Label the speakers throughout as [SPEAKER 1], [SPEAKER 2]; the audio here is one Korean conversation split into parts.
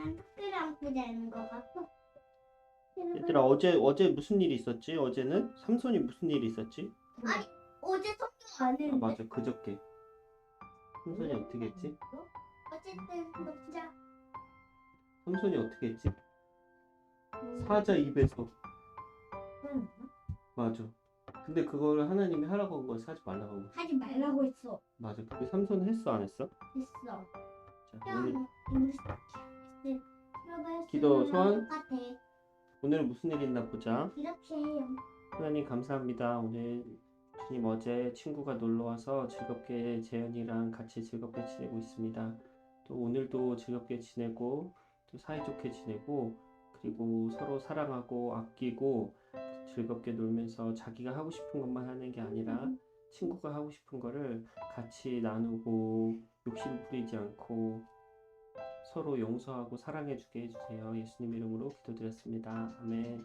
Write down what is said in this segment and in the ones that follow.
[SPEAKER 1] 난 토끼를 안고 자는 것 같아.
[SPEAKER 2] 얘들아 어제 어제 무슨 일이 있었지? 어제는 삼손이 무슨 일이 있었지?
[SPEAKER 1] 아니 어제 성경 안
[SPEAKER 2] 아
[SPEAKER 1] 했는데.
[SPEAKER 2] 맞아 그저께 삼손이 어떻게 했지?
[SPEAKER 1] 어쨌든 먹자.
[SPEAKER 2] 삼손이 어떻게 했지? 사자 입에서
[SPEAKER 1] 응.
[SPEAKER 2] 맞아 근데 그걸 하나님이 하라고 한 거야 하지 말라고 한 거야
[SPEAKER 1] 하지 말라고 했어.
[SPEAKER 2] 맞아 그게 삼손 했어 안 했어?
[SPEAKER 1] 했어.
[SPEAKER 2] 자 오늘,
[SPEAKER 1] 스
[SPEAKER 2] 기도 소원?
[SPEAKER 1] 똑같아.
[SPEAKER 2] 오늘 무슨 일 있나 보자
[SPEAKER 1] 이렇게 해요.
[SPEAKER 2] 하나님 감사합니다 오늘 주님 어제 친구가 놀러 와서 즐겁게 재현이랑 같이 즐겁게 지내고 있습니다 또 오늘도 즐겁게 지내고 또 사이좋게 지내고 그리고 서로 사랑하고 아끼고 즐겁게 놀면서 자기가 하고 싶은 것만 하는 게 아니라 친구가 하고 싶은 거를 같이 나누고 욕심 부리지 않고 서로 용서하고 사랑해주게 해주세요. 예수님 이름으로 기도드렸습니다. 아멘.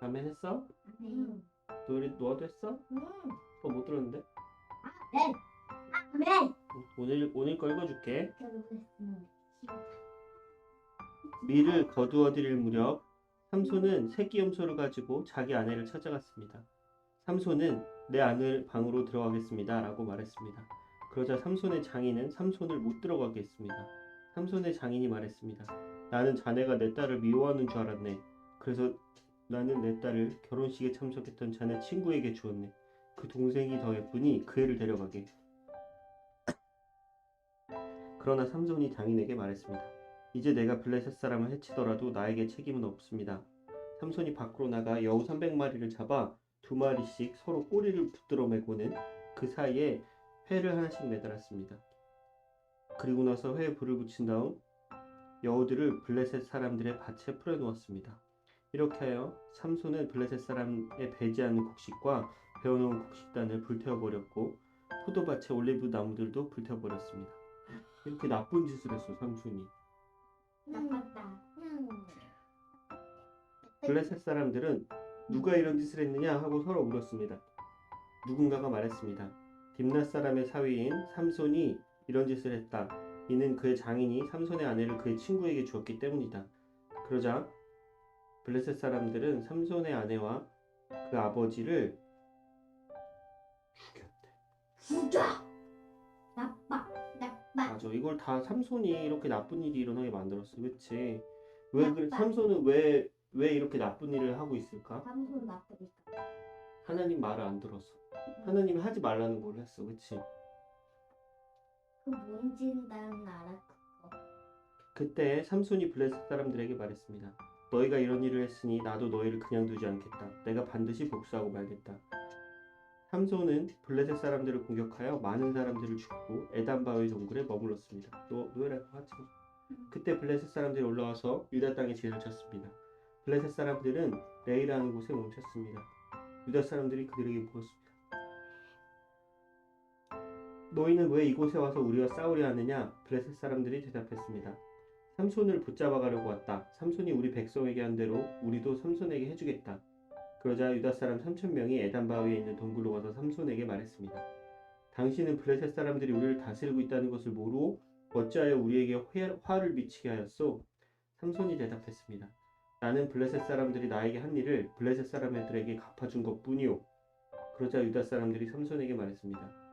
[SPEAKER 2] 아멘 했어?
[SPEAKER 1] 응.
[SPEAKER 2] 너희 너도 했어?
[SPEAKER 1] 응.
[SPEAKER 2] 또못 들었는데?
[SPEAKER 1] 네. 아멘.
[SPEAKER 2] 오늘 오늘 거 읽어줄게.
[SPEAKER 1] 응.
[SPEAKER 2] 미를 거두어 드릴 무렵 삼손은 새끼 염소를 가지고 자기 아내를 찾아갔습니다. 삼손은 내 아들 방으로 들어가겠습니다. 라고 말했습니다. 그러자 삼손의 장인은 삼손을 못 들어가게 했습니다. 삼손의 장인이 말했습니다. 나는 자네가 내 딸을 미워하는 줄 알았네. 그래서 나는 내 딸을 결혼식에 참석했던 자네 친구에게 주었네. 그 동생이 더 예쁘니 그 애를 데려가게. 그러나 삼손이 장인에게 말했습니다. 이제 내가 블레셋 사람을 해치더라도 나에게 책임은 없습니다. 삼손이 밖으로 나가 여우 300마리를 잡아 두 마리씩 서로 꼬리를 붙들어 매고는 그 사이에 회를 하나씩 매달았습니다. 그리고 나서 회에 불을 붙인 다음 여우들을 블레셋 사람들의 밭에 풀어놓았습니다. 이렇게 하여 삼손은 블레셋 사람의 배지 않는 곡식과 베어놓은 곡식단을 불태워버렸고 포도밭의 올리브 나무들도 불태워버렸습니다. 이렇게 나쁜 짓을 했어 삼손이.
[SPEAKER 1] 나빴다. 응.
[SPEAKER 2] 블레셋 사람들은 누가 이런 짓을 했느냐 하고 서로 물었습니다. 누군가가 말했습니다. 딥낫 사람의 사위인 삼손이 이런 짓을 했다. 이는 그의 장인이 삼손의 아내를 그의 친구에게 주었기 때문이다. 그러자 블레셋 사람들은 삼손의 아내와 그 아버지를 죽였대.
[SPEAKER 1] 진짜. 나빠. 나빠.
[SPEAKER 2] 맞아. 이걸 다 삼손이 이렇게 나쁜 일이 일어나게 만들었어. 그치? 왜 그래?
[SPEAKER 1] 나빠.
[SPEAKER 2] 삼손은 왜, 왜 이렇게 나쁜 일을 하고 있을까?
[SPEAKER 1] 삼손 나쁘니까.
[SPEAKER 2] 하나님 말을 안 들었어. 하나님이 하지 말라는 걸 했어. 그치?
[SPEAKER 1] 그 뭔지는 나는 알아 그거.
[SPEAKER 2] 그때 삼손이 블레셋 사람들에게 말했습니다. 너희가 이런 일을 했으니 나도 너희를 그냥 두지 않겠다. 내가 반드시 복수하고 말겠다. 삼손은 블레셋 사람들을 공격하여 많은 사람들을 죽고 에단바위 동굴에 머물렀습니다. 너 노예랄 것 같지? 그때 블레셋 사람들이 올라와서 유다 땅에 진을 쳤습니다. 블레셋 사람들은 레이라는 곳에 멈췄습니다. 유다 사람들이 그들에게 물었습니다. 너희는 왜 이곳에 와서 우리와 싸우려 하느냐? 블레셋 사람들이 대답했습니다. 삼손을 붙잡아 가려고 왔다. 삼손이 우리 백성에게 한 대로 우리도 삼손에게 해주겠다. 그러자 유다 사람 3천 명이 에단 바위에 있는 동굴로 가서 삼손에게 말했습니다. 당신은 블레셋 사람들이 우리를 다스리고 있다는 것을 모르고 어찌하여 우리에게 회- 화를 미치게 하였소? 삼손이 대답했습니다. 나는 블레셋 사람들이 나에게 한 일을 블레셋 사람들에게 갚아준 것뿐이오. 그러자 유다 사람들이 삼손에게 말했습니다.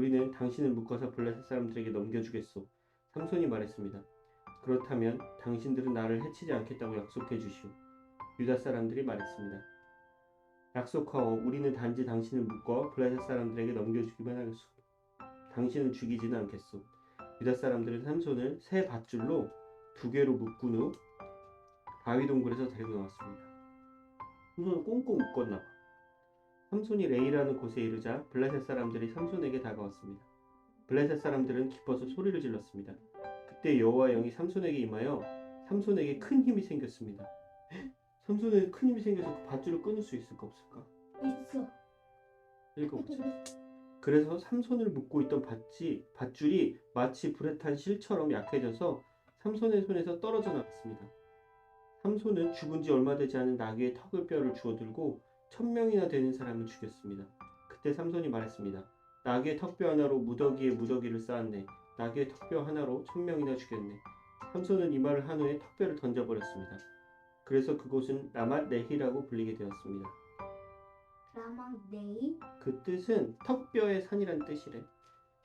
[SPEAKER 2] 우리는 당신을 묶어서 블레셋 사람들에게 넘겨주겠소. 삼손이 말했습니다. 그렇다면 당신들은 나를 해치지 않겠다고 약속해 주시오. 유다 사람들이 말했습니다. 약속하오. 우리는 단지 당신을 묶어 블레셋 사람들에게 넘겨주기만 하겠소. 당신은 죽이지는 않겠소. 유다 사람들은 삼손을 새 밧줄로 두 개로 묶은 후 바위 동굴에서 데리고 나왔습니다. 삼손을 꽁꽁 묶었나 봐. 삼손이 레이라는 곳에 이르자 블레셋 사람들이 삼손에게 다가왔습니다. 블레셋 사람들은 기뻐서 소리를 질렀습니다. 그때 여호와 영이 삼손에게 임하여 삼손에게 큰 힘이 생겼습니다. 헉, 삼손에 큰 힘이 생겨서 그 밧줄을 끊을 수 있을까 없을까?
[SPEAKER 1] 있어.
[SPEAKER 2] 읽어보자. 그래서 삼손을 묶고 있던 밧지, 밧줄이 마치 불에 탄 실처럼 약해져서 삼손의 손에서 떨어져 나갔습니다. 삼손은 죽은 지 얼마 되지 않은 나귀의 턱을 뼈를 주워들고 천 명이나 되는 사람을 죽였습니다. 그때 삼손이 말했습니다. 나귀의 턱뼈 하나로 무더기에 무더기를 쌓았네. 나귀의 턱뼈 하나로 천 명이나 죽였네. 삼손은 이 말을 한 후에 턱뼈를 던져버렸습니다. 그래서 그곳은 라맛 레히라고 불리게 되었습니다.
[SPEAKER 1] 라망 네이
[SPEAKER 2] 그 뜻은 턱뼈의 산이란 뜻이래.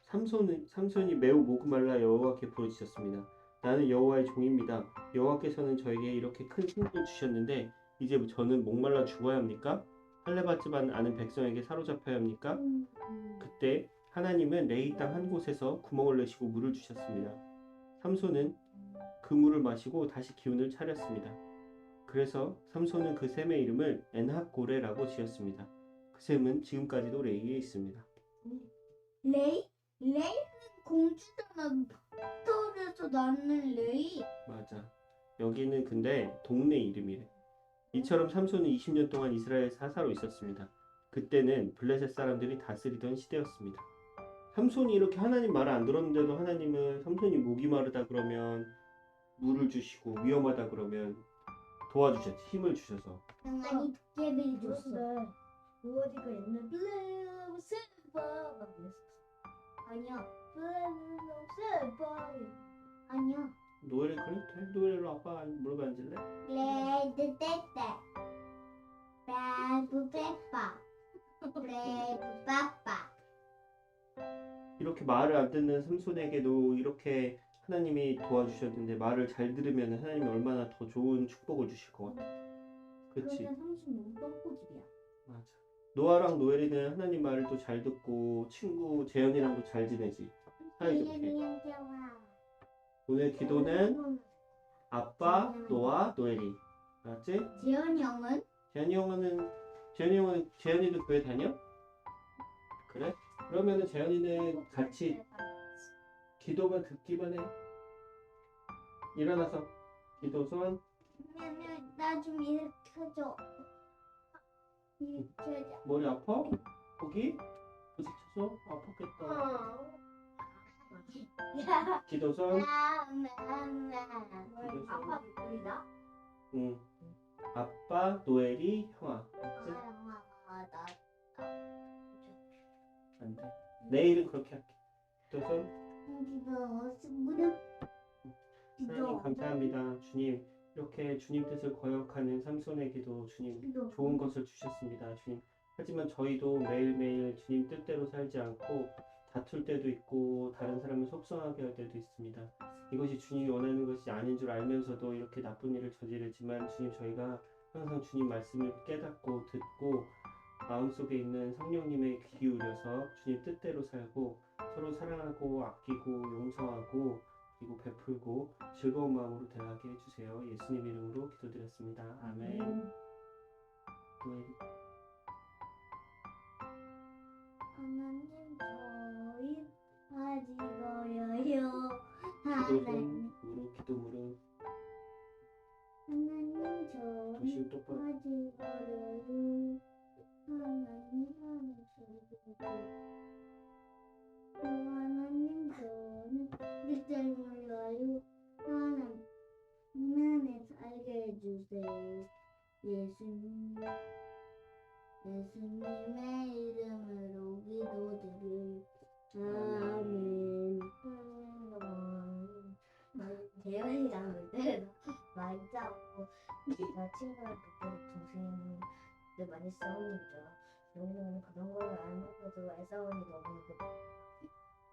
[SPEAKER 2] 삼손은 삼손이 매우 목말라 여호와께 부르짖었습니다. 나는 여호와의 종입니다. 여호와께서는 저에게 이렇게 큰 승리를 주셨는데 이제 저는 목말라 죽어야 합니까? 할례받지만 않은 백성에게 사로잡혀야 합니까? 그때 하나님은 레이 땅 한 곳에서 구멍을 내시고 물을 주셨습니다. 삼손은 그 물을 마시고 다시 기운을 차렸습니다. 그래서 삼손은 그 샘의 이름을 엔합고레라고 지었습니다. 그 샘은 지금까지도 레이에 있습니다.
[SPEAKER 1] 레이 레이는 공주잖아 터에서 나는 레이
[SPEAKER 2] 맞아. 여기는 근데 동네 이름이래. 이처럼 삼손은 20년 동안 이스라엘 사사로 있었습니다. 그때는 블레셋 사람들이 다스리던 시대였습니다. 삼손이 이렇게 하나님 말을 안 들었는데도 하나님은 삼손이 목이 마르다 그러면 물을 주시고 위험하다 그러면 도와주셨지. 힘을 주셔서.
[SPEAKER 1] 아니 도깨비를 줬어
[SPEAKER 3] 그 어디가 옛날 블루 슬퍼.
[SPEAKER 1] 아니야
[SPEAKER 3] 블루 슬퍼.
[SPEAKER 1] 아니야
[SPEAKER 2] 노예를 그래? 돼? 노예로 아빠 무릎에 앉을래?
[SPEAKER 1] 레드 떼떼 브레브 페파 브레브 빠빠
[SPEAKER 2] 이렇게 말을 안 듣는 삼손에게도 이렇게 하나님이 도와주셨는데 말을 잘 들으면 하나님이 얼마나 더 좋은 축복을 주실 것 같아.
[SPEAKER 3] 그러면 너무 똥꼬집이야.
[SPEAKER 2] 맞아. 노아랑 노엘이는 하나님 말을 또 잘 듣고 친구 재현이랑도 잘 지내지. 사이좋게. 오늘 기도는 아빠, 노아, 노엘이. 알았지?
[SPEAKER 1] 지연이 형은
[SPEAKER 2] 재현이 형은 재현이 형은 재현이도 교회 다녀? 그래? 그러면은 재현이는 같이 기도만 듣기만 해. 일어나서 기도 소원.
[SPEAKER 1] 나좀 일으켜 줘 일으켜 줘
[SPEAKER 2] 머리 아파? 거기? 부딪혀서 아팠겠다. 기도 소원.
[SPEAKER 3] 아빠 우리다.
[SPEAKER 2] 응. 아빠, 노엘이, 형아. 알았지? 안 돼. 내일은 그렇게 할게. 기도 소원.
[SPEAKER 1] 무릎
[SPEAKER 2] 하나님 감사합니다. 주님 이렇게 주님 뜻을 거역하는 삼손에게도 주님
[SPEAKER 1] 기도
[SPEAKER 2] 좋은 것을 주셨습니다. 주님 하지만 저희도 매일매일 주님 뜻대로 살지 않고 다툴 때도 있고 다른 사람을 속상하게 할 때도 있습니다. 이것이 주님이 원하는 것이 아닌 줄 알면서도 이렇게 나쁜 일을 저지르지만 주님 저희가 항상 주님 말씀을 깨닫고 듣고 마음속에 있는 성령님의 귀 기울여서 주님 뜻대로 살고 서로 사랑하고 아끼고 용서하고 그리고 베풀고 즐거운 마음으로 대하게 해주세요. 예수님 이름으로 기도드렸습니다. 아멘. 네.
[SPEAKER 1] 하나님
[SPEAKER 2] 손 무릎 기도 무릎
[SPEAKER 1] 하나님 저희
[SPEAKER 2] 정신 똑바로
[SPEAKER 1] 어려요 하나님 하나님 저희 하나님 저는 뜻을 몰라요. 하나님 하나님 살게 해주세요. 예수님 예수님의 이름으로 기도드려요 아멘
[SPEAKER 3] 재현이랑 놀 때도 많이 싸우고 제가 친구랑 그때 동생들 많이 싸우는 줄 영웅은 그런 걸 알면서도 애싸움이 너무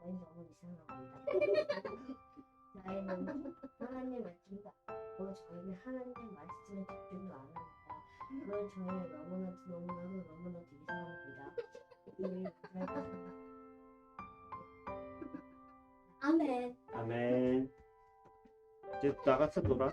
[SPEAKER 3] 많이 너무 이상합니다. 나이는 하나님 말씀도 고 저희는 하나님 말씀에 집중도 안 합니다. 그걸 저희 너무나도 너무나도 너무나도 이상합니다.
[SPEAKER 1] 아멘
[SPEAKER 2] 아멘 이제 나가서 놀아